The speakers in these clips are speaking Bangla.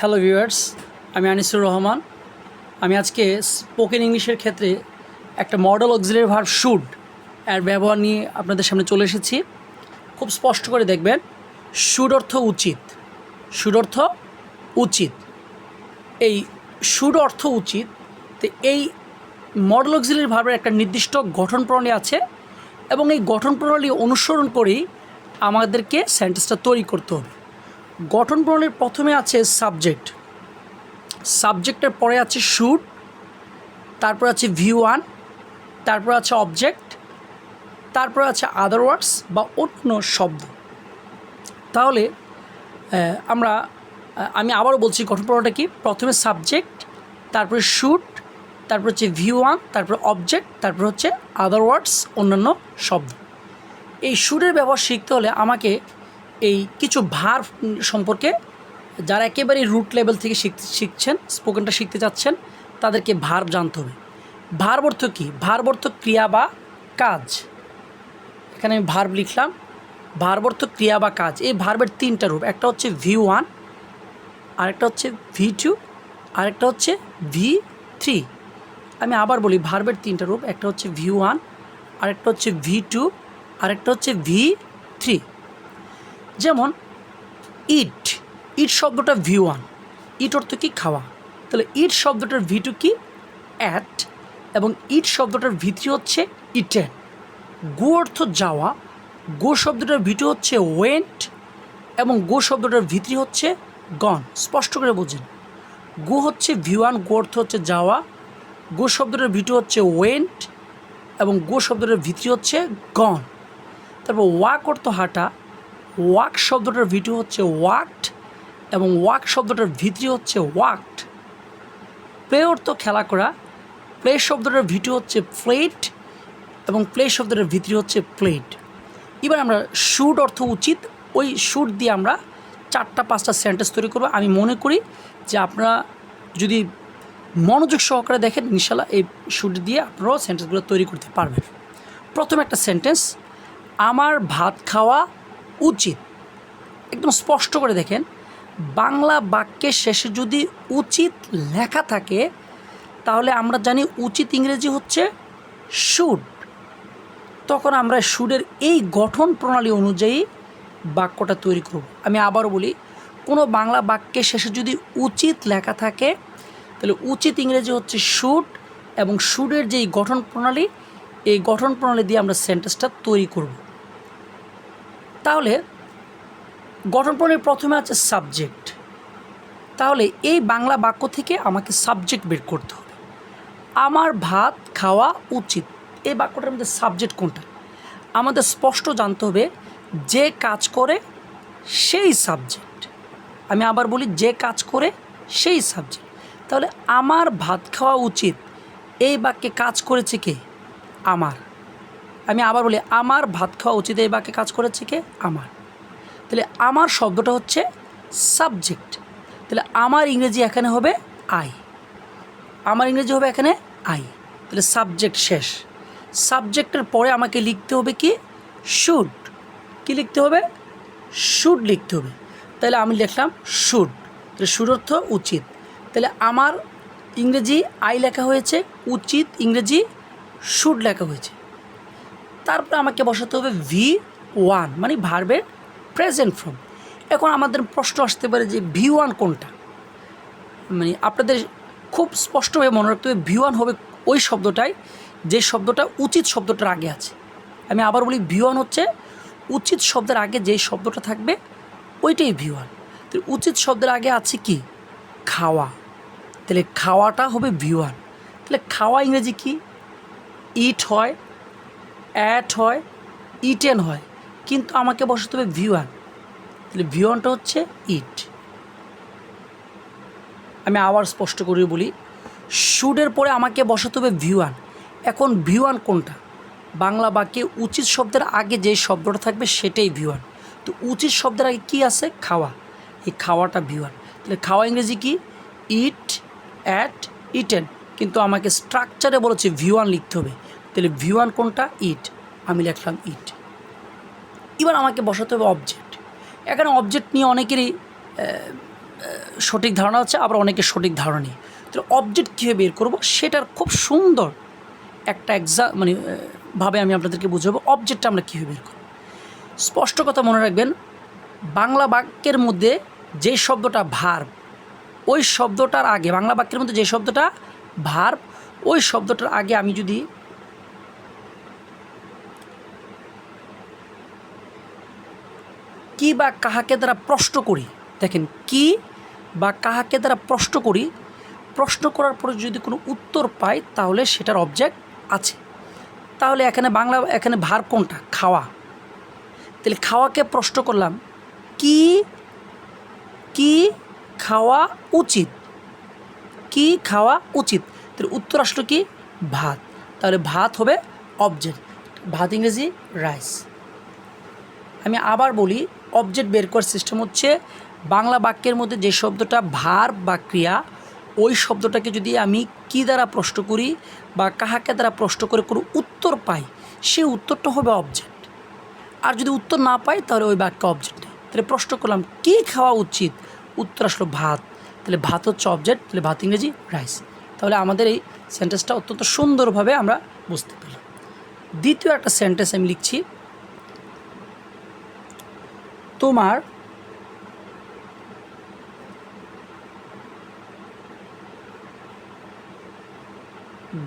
হ্যালো ভিউয়ার্স আমি আনিসুর রহমান। আমি আজকে স্পোকেন ইংলিশের ক্ষেত্রে একটা মডেল অক্সিলারি ভার্ব শুড এর ব্যবহার নিয়ে আপনাদের সামনে চলে এসেছি। খুব স্পষ্ট করে দেখবেন। শুড অর্থ উচিত। শুড অর্থ উচিত। এই শুড অর্থ উচিত, তো এই মডেল অক্সিলারি ভার্বের একটা নির্দিষ্ট গঠন প্রণালী আছে এবং এই গঠন প্রণালী অনুসরণ করেই আমাদেরকে সেন্টেন্সটা তৈরি করতে হবে। গঠন প্রণালীর প্রথমে আছে সাবজেক্ট। সাবজেক্টের পরে আছে শুট তারপর আছে ভিউ ওয়ান, তারপর আছে অবজেক্ট, তারপর আছে আদার ওয়ার্ডস বা অন্য শব্দ। তাহলে আমরা আমি আবারও বলছি গঠন প্রণালীটা কি? প্রথমে সাবজেক্ট, তারপরে শুট তারপর হচ্ছে ভিউ ওয়ান, তারপর অবজেক্ট, তারপর হচ্ছে আদার ওয়ার্ডস, অন্যান্য শব্দ। এই সুরের ব্যবহার শিখতে হলে আমাকে এই কিছু ভার সম্পর্কে যারা একেবারে রুট লেভেল থেকে শিখ, শিখছেন স্পোকেনটা শিখতে চাচ্ছেন, তাদেরকে ভার জানতে হবে। ভার অর্থ কী? ভার অর্থ ক্রিয়া বা কাজ। এখানে আমি ভার্ব লিখলাম। ভার্ব অর্থ ক্রিয়া বা কাজ। এই ভার্বের তিনটা রূপ। একটা হচ্ছে ভি ওয়ান আরেকটা হচ্ছে ভি টু আরেকটা হচ্ছে ভি থ্রি আমি আবার বলি ভার্বের তিনটা রূপ। একটা হচ্ছে ভি ওয়ান আরেকটা হচ্ছে ভি টু আরেকটা হচ্ছে ভি থ্রি যেমন ইট ইট শব্দটা ভি ওয়ান ইট অর্থ কি খাওয়া? তাহলে ইট শব্দটার ভি টু কি? অ্যাট এবং ইট শব্দটার ভি থ্রি হচ্ছে ইটেন গো অর্থ যাওয়া, গো শব্দটার ভি টু হচ্ছে ওয়েন্ট এবং গো শব্দটার ভি থ্রি হচ্ছে গন স্পষ্ট করে বোঝেন। গো হচ্ছে ভি ওয়ান গো অর্থ হচ্ছে যাওয়া, গো শব্দটার ভি টু হচ্ছে ওয়েন্ট এবং গো শব্দটার ভি থ্রি হচ্ছে গন তারপর ওয়াক অর্থ হাঁটা ওয়াক শব্দটার ভিটু হচ্ছে ওয়াকড এবং ওয়াক শব্দটার ভিতরি হচ্ছে ওয়াকড। প্লে অর্থ খেলা করা, প্লে শব্দটার ভিটু হচ্ছে প্লেট এবং প্লে শব্দটার ভিতরি হচ্ছে প্লেট। এবার আমরা শুট অর্থ উচিত, ওই শুট দিয়ে আমরা চারটা পাঁচটা সেন্টেন্স তৈরি করব। আমি মনে করি যে আপনারা যদি মনোযোগ সহকারে দেখেন ইনশাল্লাহ এই শুট দিয়ে আপনারাও সেন্টেন্সগুলো তৈরি করতে পারবেন। প্রথম একটা সেন্টেন্স, আমার ভাত খাওয়া উচিত। একদম স্পষ্ট করে দেখেন, বাংলা বাক্যের শেষে যদি উচিত লেখা থাকে, তাহলে আমরা জানি উচিত ইংরেজি হচ্ছে শুড। তখন আমরা শুডের এই গঠন প্রণালী অনুযায়ী বাক্যটা তৈরি করব। আমি আবারও বলি, কোনো বাংলা বাক্যের শেষে যদি উচিত লেখা থাকে, তাহলে উচিত ইংরেজি হচ্ছে শুড এবং শুডের যেই গঠন প্রণালী, এই গঠন প্রণালী দিয়ে আমরা সেন্টেন্সটা তৈরি করব। তাহলে গঠন প্রণালীর প্রথমে আছে সাবজেক্ট তাহলে এই বাংলা বাক্য থেকে আমাকে সাবজেক্ট বের করতে হবে। আমার ভাত খাওয়া উচিত। এই বাক্যটার মধ্যে সাবজেক্ট কোনটা? আমাদের স্পষ্ট জানতে হবে যে কাজ করে সেই সাবজেক্ট আমি আবার বলি যে কাজ করে সেই সাবজেক্ট তাহলে আমার ভাত খাওয়া উচিত। এই বাক্যে কাজ করেছে কে? আমার। আমি আবার বলি, আমার ভাত খাওয়া উচিত এই বাক্যে কাজ করেছে কে? আমার। তাহলে আমার শব্দটা হচ্ছে সাবজেক্ট। তাহলে আমার ইংরেজি এখানে হবে আই। আমার ইংরেজি হবে এখানে আই। তাহলে সাবজেক্ট শেষ। সাবজেক্টের পরে আমাকে লিখতে হবে কি? শুড। কি লিখতে হবে? শুড লিখতে হবে। তাহলে আমি লিখলাম শুড। তাহলে শুড অর্থ উচিত। তাহলে আমার ইংরেজি আই লেখা হয়েছে, উচিত ইংরেজি শুড লেখা হয়েছে। তারপরে আমাকে বসাতে হবে ভি ওয়ান মানে ভার্বের প্রেজেন্ট ফর্ম এখন আমাদের প্রশ্ন আসতে পারে যে ভি ওয়ান কোনটা? মানে আপনাদের খুব স্পষ্টভাবে মনে রাখতে হবে ভি ওয়ান হবে ওই শব্দটাই যে শব্দটা উচিত শব্দটার আগে আছে। আমি আবার বলি ভি ওয়ান হচ্ছে উচিত শব্দের আগে যে শব্দটা থাকবে, ওইটাই ভি ওয়ান তো উচিত শব্দের আগে আছে কি? খাওয়া। তাহলে খাওয়াটা হবে ভি ওয়ান তাহলে খাওয়া ইংরেজি কি? ইট হয় অ্যাট হয় ইটেন হয়। কিন্তু আমাকে বসাতে হবে ভি ওয়ান তাহলে ভি ওয়ানটা হচ্ছে ইট আমি আবার স্পষ্ট করে বলি শুডের পরে আমাকে বসাতে হবে ভি ওয়ান এখন ভি ওয়ান কোনটা? বাংলা বাক্যে উচিত শব্দের আগে যে শব্দটা থাকবে সেটাই ভি ওয়ান তো উচিত শব্দের আগে কী আছে? খাওয়া। এই খাওয়াটা ভি ওয়ান তাহলে খাওয়া ইংরেজি কি? ইট অ্যাট ইটেন কিন্তু আমাকে স্ট্রাকচারে বলেছে ভি ওয়ান লিখতে হবে। তাহলে কোনটা? ইট আমি লিখলাম ইট এবার আমাকে বসাতে হবে অবজেক্ট এখানে অবজেক্ট নিয়ে অনেকেরই সঠিক ধারণা আছে, আবার অনেকের সঠিক ধারণা নেই। তাহলে অবজেক্ট কীভাবে বের করব? সেটার খুব সুন্দর একটা এক্সা মানে ভাবে আমি আপনাদেরকে বুঝাবো অবজেক্টটা আমরা কীভাবে বের করব। স্পষ্ট কথা মনে রাখবেন, বাংলা বাক্যের মধ্যে যে শব্দটা ভার্ব ওই শব্দটার আগে, বাংলা বাক্যের মধ্যে যে শব্দটা ভার্ব ওই শব্দটার আগে আমি যদি কি বা কাহাকে দ্বারা প্রশ্ন করি? দেখেন, কি বা কাহাকে দ্বারা প্রশ্ন করি? প্রশ্ন করার পরে যদি কোনো উত্তর পাই, তাহলে সেটার অবজেক্ট আছে। তাহলে এখানে বাংলা, এখানে ভার কোনটা? খাওয়া। তাহলে খাওয়াকে প্রশ্ন করলাম, কি কি খাওয়া উচিত? কি খাওয়া উচিত? তাহলে উত্তর আসলো কি? ভাত। তাহলে ভাত হবে অবজেক্ট ভাত ইংরেজি রাইস আমি আবার বলি অবজেক্ট বের করার সিস্টেম হচ্ছে বাংলা বাক্যের মধ্যে যে শব্দটা ভার বা ক্রিয়া, ওই শব্দটাকে যদি আমি কি দ্বারা প্রশ্ন করি বা কাহাকে দ্বারা প্রশ্ন করে কোনো উত্তর পাই, সে উত্তরটা হবে অবজেক্ট আর যদি উত্তর না পাই, তাহলে ওই বাক্য অবজেক্ট নেই তাহলে প্রশ্ন করলাম, কী খাওয়া উচিত? উত্তর আসলো ভাত। তাহলে ভাত হচ্ছে অবজেক্ট তাহলে ভাত ইংরেজি রাইস তাহলে আমাদের এই সেন্টেন্সটা অত্যন্ত সুন্দরভাবে আমরা বুঝতে পারলাম দ্বিতীয় একটা সেন্টেন্স আমি লিখছি তোমার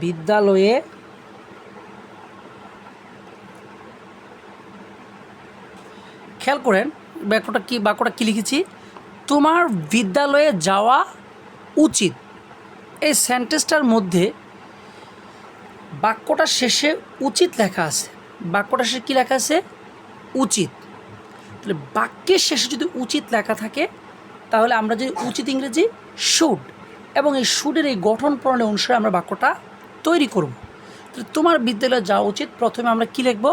বিদ্যালয়ে খেয়াল করেন বাক্যটা কি, বাক্যটা কী লিখেছি? তোমার বিদ্যালয়ে যাওয়া উচিত। এই সেন্টেন্সটার মধ্যে বাক্যটা শেষে উচিত লেখা আছে। বাক্যটা শেষে কী লেখা আছে? উচিত। তাহলে বাক্যের শেষে যদি উচিত লেখা থাকে, তাহলে আমরা যদি উচিত ইংরেজি শুড এবং এই শুডের এই গঠন প্রণালী অনুসারে আমরা বাক্যটা তৈরি করব। তাহলে তোমার বিদ্যালয়ে যাওয়া উচিত। প্রথমে আমরা কী লিখব?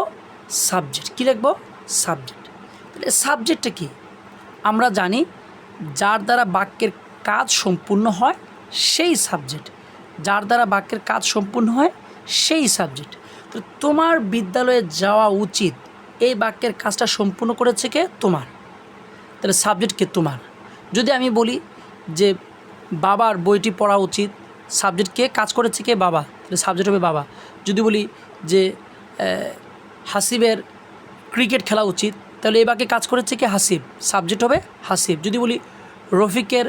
সাবজেক্ট কী লিখব? সাবজেক্ট তাহলে সাবজেক্টটা কী? আমরা জানি যার দ্বারা বাক্যের কাজ সম্পূর্ণ হয়, সেই সাবজেক্ট যার দ্বারা বাক্যের কাজ সম্পূর্ণ হয়, সেই সাবজেক্ট তো তোমার বিদ্যালয়ে যাওয়া উচিত এই বাক্যের কাজটা সম্পূর্ণ করেছে কে? তোমার। তাহলে সাবজেক্ট কে তোমার? যদি আমি বলি যে বাবার বইটি পড়া উচিত সাবজেক্ট কে কাজ করেছে কে? বাবা। তাহলে সাবজেক্ট হবে বাবা। যদি বলি যে হাসিবের ক্রিকেট খেলা উচিত, তাহলে এই বাক্যে কাজ করেছে কে? হাসিব। সাবজেক্ট হবে হাসিব। যদি বলি রফিকের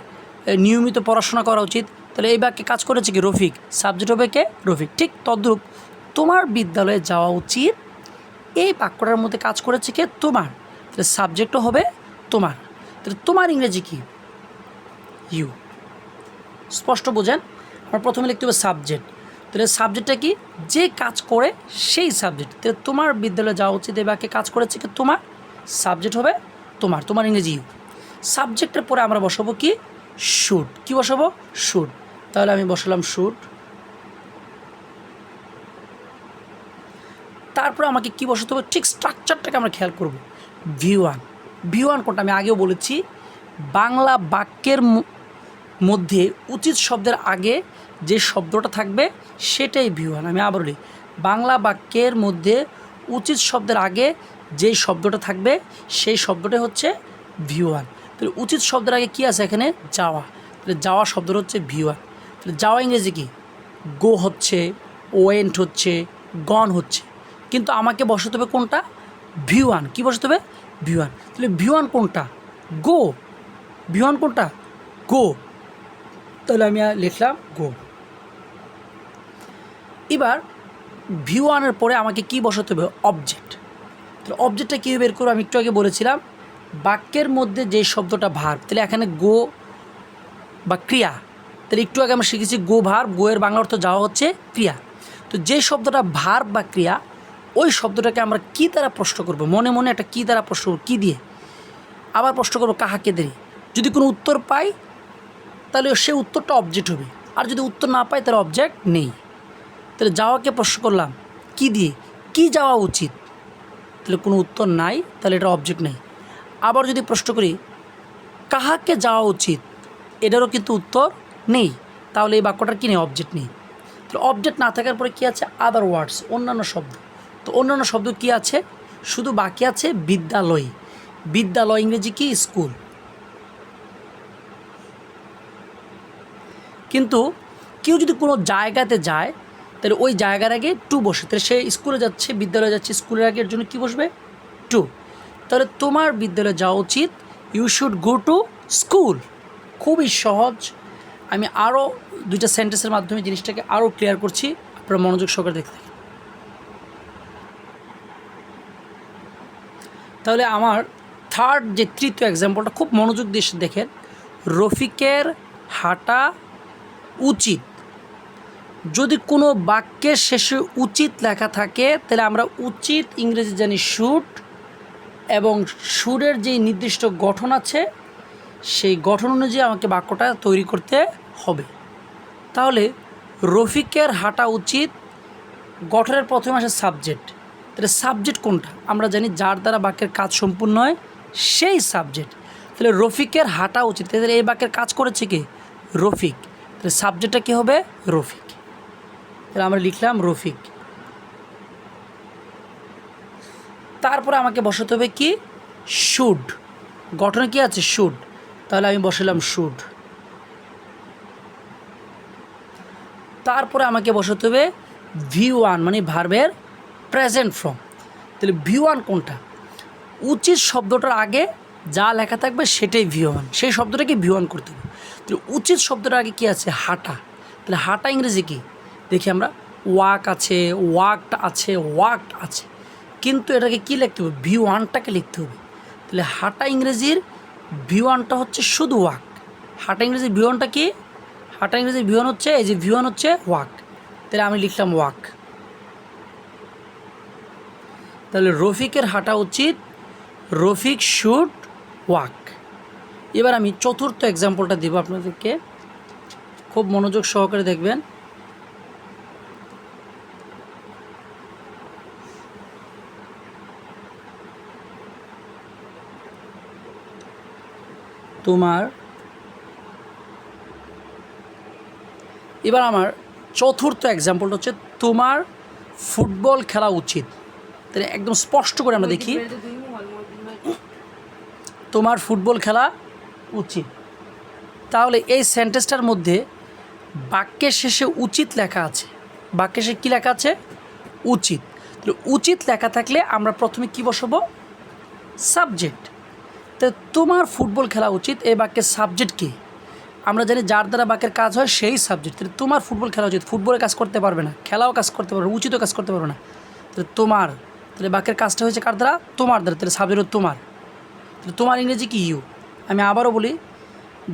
নিয়মিত পড়াশোনা করা উচিত, তাহলে এই বাক্যে কাজ করেছে কি? রফিক। সাবজেক্ট হবে কে? রফিক। ঠিক তদ্রূপ তোমার বিদ্যালয়ে যাওয়া উচিত এই বাক্যটার মধ্যে কাজ করেছে কে? তোমার। তাহলে সাবজেক্টও হবে তোমার। তাহলে তোমার ইংরেজি কি? ইউ স্পষ্ট বোঝেন? আমার প্রথমে লিখতে হবে সাবজেক্ট তাহলে সাবজেক্টটা কি? যে কাজ করে সেই সাবজেক্ট তাহলে তোমার বিদ্যালয়ে যাওয়া উচিত এই বাক্যে কাজ করেছে কি? তোমার। সাবজেক্ট হবে তোমার। তোমার ইংরেজি ইউ সাবজেক্টের পরে আমরা বসাবো কি? শুট কি বসাবো? শুট তাহলে আমি বসালাম শুট তারপরে আমাকে কী বসাতে হবে? ঠিক স্ট্রাকচারটাকে আমরা খেয়াল করব। ভি ওয়ান ভি ওয়ান কোনটা আমি আগেও বলেছি, বাংলা বাক্যের মধ্যে উচিত শব্দের আগে যে শব্দটা থাকবে, সেটাই ভি ওয়ান আমি আবার বলি, বাংলা বাক্যের মধ্যে উচিত শব্দের আগে যে শব্দটা থাকবে, সেই শব্দটা হচ্ছে ভি ওয়ান তাহলে উচিত শব্দের আগে কী আছে এখানে? যাওয়া। তাহলে যাওয়া শব্দটা হচ্ছে ভি ওয়ান তাহলে যাওয়া ইংরেজি কি? গো হচ্ছে ওয়েন্ট হচ্ছে গন হচ্ছে। কিন্তু আমাকে বসাতে হবে কোনটা? ভি ওয়ান কী বসাতে হবে? ভি ওয়ান তাহলে ভি ওয়ান কোনটা? গো। ভি ওয়ান কোনটা? গো। তাহলে আমি লিখলাম গো। এবার ভি ওয়ানের পরে আমাকে কী বসাতে হবে? অবজেক্ট তাহলে অবজেক্টটা কীভাবে বের করব? আমি একটু আগে বলেছিলাম, বাক্যের মধ্যে যে শব্দটা ভার তাহলে এখানে গো বা ক্রিয়া। তাহলে একটু আগে আমরা শিখেছি গো ভার গোয়ের বাংলা অর্থ যাওয়া হচ্ছে ক্রিয়া। তো যে শব্দটা ভার বা ক্রিয়া ওই শব্দটাকে আমরা কী দ্বারা প্রশ্ন করব? মনে মনে একটা কী দ্বারা প্রশ্ন করব? কী দিয়ে? আবার প্রশ্ন করব, কাহাকে দিয়ে যদি কোনো উত্তর পাই, তাহলে সে উত্তরটা অবজেক্ট হবে। আর যদি উত্তর না পাই, তাহলে অবজেক্ট নেই। তাহলে যাওয়াকে প্রশ্ন করলাম, কি দিয়ে? কি যাওয়া উচিত? তাহলে কোনো উত্তর নাই, তাহলে এটা অবজেক্ট নেই। আবার যদি প্রশ্ন করি, কাহাকে যাওয়া উচিত? এটারও কিন্তু উত্তর নেই। তাহলে এই বাক্যটার কি নেই? অবজেক্ট নেই। তাহলে অবজেক্ট না থাকার পরে কী আছে? আদার ওয়ার্ডস অন্যান্য শব্দ। তো অন্যান্য শব্দ কি আছে? শুধু বাকি আছে বিদ্যালয়। বিদ্যালয় ইংরেজি কি? স্কুল। কিন্তু কেউ যদি কোনো জায়গাতে যায়, তাহলে ওই জায়গার আগে টু বসে। তাহলে সে স্কুলে যাচ্ছে, বিদ্যালয়ে যাচ্ছে, স্কুলের আগের জন্য কী বসবে? টু। তাহলে তোমার বিদ্যালয়ে যাওয়া উচিত। You should go to school খুবই সহজ। আমি আরও দুইটা সেন্টেন্সের মাধ্যমে জিনিসটাকে আরও ক্লিয়ার করছি। আপনারা মনোযোগ সহকারে দেখতে তাহলে আমার থার্ড যে তৃতীয় এক্সাম্পলটা খুব মনোযোগ দিয়ে দেখেন, রফিকের হাঁটা উচিত। যদি কোনো বাক্যের শেষে উচিত লেখা থাকে, তাহলে আমরা উচিত ইংরেজি জানি শুট এবং সুরের যে নির্দিষ্ট গঠন আছে, সেই গঠন অনুযায়ী আমাকে বাক্যটা তৈরি করতে হবে। তাহলে রফিকের হাঁটা উচিত, গঠনের প্রথমে আসে সাবজেক্ট তাহলে সাবজেক্ট কোনটা? আমরা জানি যার দ্বারা বাক্যের কাজ সম্পূর্ণ হয়, সেই সাবজেক্ট তাহলে রফিকের হাঁটা উচিত। তাহলে এই বাক্যের কাজ করেছে কি? রফিক। তাহলে সাবজেক্টটা কী হবে? রফিক। তাহলে আমরা লিখলাম রফিক। তারপরে আমাকে বসাতে হবে কি? শুড গঠনে কি আছে? শুড তাহলে আমি বসালাম শুড তারপরে আমাকে বসাতে হবে ভি ওয়ান মানে ভার্বের প্রেজেন্ট ফর্ম তাহলে ভি ওয়ান কোনটা? উচিত শব্দটার আগে যা লেখা থাকবে সেটাই ভি ওয়ান সেই শব্দটাকে ভি ওয়ান করতে হবে। তাহলে উচিত শব্দটার আগে কী আছে? হাঁটা। তাহলে হাঁটা ইংরেজি কী? দেখি আমরা ওয়াক আছে ওয়াকড আছে ওয়াকড আছে। কিন্তু এটাকে কী লিখতে হবে? ভি ওয়ানটাকে লিখতে হবে। তাহলে হাঁটা ইংরেজির ভি ওয়ানটা হচ্ছে শুধু ওয়াক হাঁটা ইংরেজির ভি ওয়ানটা কি? হাঁটা ইংরেজির ভি ওয়ান হচ্ছে, এই যে ভি ওয়ান হচ্ছে ওয়াক তাহলে আমি লিখলাম ওয়াক তাহলে রফিকের হাঁটা উচিত, রফিক শুড ওয়াক এবার আমি চতুর্থ এক্সাম্পলটা দেবো আপনাদেরকে। খুব মনোযোগ সহকারে দেখবেন। তোমার, এবার আমার চতুর্থ এক্সাম্পলটা হচ্ছে তোমার ফুটবল খেলা উচিত। তাহলে একদম স্পষ্ট করে আমরা দেখি। তোমার ফুটবল খেলা উচিত। তাহলে এই সেন্টেন্সটার মধ্যে বাক্যের শেষে উচিত লেখা আছে। বাক্যের শেষে কী লেখা আছে? উচিত। তাহলে উচিত লেখা থাকলে আমরা প্রথমে কি বসাবো? সাবজেক্ট। তো তোমার ফুটবল খেলা উচিত, এই বাক্যের সাবজেক্ট কী? আমরা জানি যার দ্বারা বাক্যের কাজ হয় সেই সাবজেক্ট। তাহলে তোমার ফুটবল খেলা উচিত। ফুটবলে কাজ করতে পারবে না, খেলাও কাজ করতে পারবে উচিতও কাজ করতে পারবে না। তাহলে তোমার তাহলে বাক্যের কাজটা হয়েছে কার দ্বারা? তোমার দ্বারা। তাহলে সাবজেক্ট তোমার। তাহলে তোমার ইংরেজি কি ইউ? আমি আবারও বলি,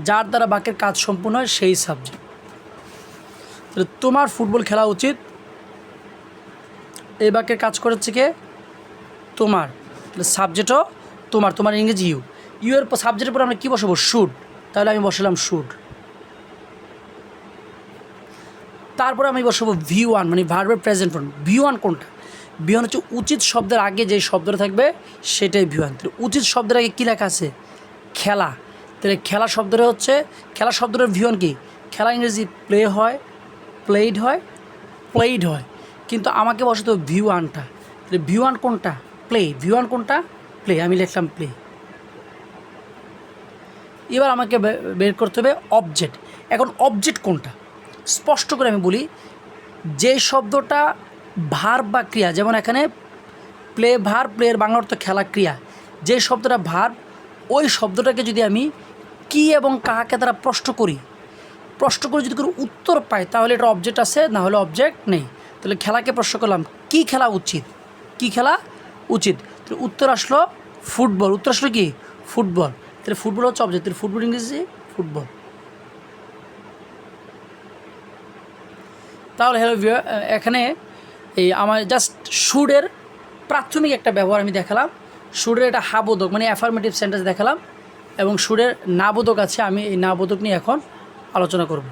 যার দ্বারা বাক্যের কাজ সম্পূর্ণ হয় সেই সাবজেক্ট। তাহলে তোমার ফুটবল খেলা উচিত। এই বাক্যের কাজ করেছে কে? তোমার। তাহলে সাবজেক্টও তোমার তোমার ইংরেজি ইউ। ইউ এর সাবজেক্টের পর আমরা কী বসাবো? শুড। তাহলে আমি বসালাম শুড। তারপরে আমি বসাবো ভি ওয়ান মানে ভার্বের প্রেজেন্ট ফর্ম। ভি ওয়ান কোনটা? ওয়ান হচ্ছে উচিত শব্দের আগে যে শব্দটা থাকবে, সেটাই ওয়ান তাহলে উচিত শব্দের আগে কী লেখা আছে? খেলা। তাহলে খেলা শব্দটা হচ্ছে, খেলা শব্দটার ওয়ান কী? খেলা ইংরেজি প্লে হয় প্লেড হয় প্লেড হয়। কিন্তু আমাকে বসাতে হবে ভি ওয়ানটা তাহলে ভি ওয়ান কোনটা? প্লে ভি ওয়ান কোনটা? প্লে আমি লিখলাম প্লে এবার আমাকে বের করতে হবে অবজেক্ট এখন অবজেক্ট কোনটা? স্পষ্ট করে আমি বলি, যে শব্দটা ভার বা ক্রিয়া, যেমন এখানে প্লে ভার প্লের বাংলা অর্থ খেলা, ক্রিয়া। যে শব্দটা ভার, ওই শব্দটাকে যদি আমি কি এবং কাহাকে তারা প্রশ্ন করি, প্রশ্ন করে যদি কোনো উত্তর পাই, তাহলে এটা অবজেক্ট আছে, না হলে অবজেক্ট নেই। তাহলে খেলাকে প্রশ্ন করলাম, কি খেলা উচিত? কি খেলা উচিত? তাহলে উত্তর আসলো ফুটবল। উত্তর আসলো কি? ফুটবল। তাহলে ফুটবল হচ্ছে অবজেক্ট তাহলে ফুটবল ইংরেজি ফুটবল। তাহলে হ্যালো এখানে এই আমার জাস্ট সুরের প্রাথমিক একটা ব্যবহার আমি দেখালাম। সুরের একটা হাবোধক মানে অ্যাফার্মেটিভ সেন্টেন্স দেখালাম এবং সুরের নাবোধক আছে, আমি এই নাবোধক নিয়ে এখন আলোচনা করব।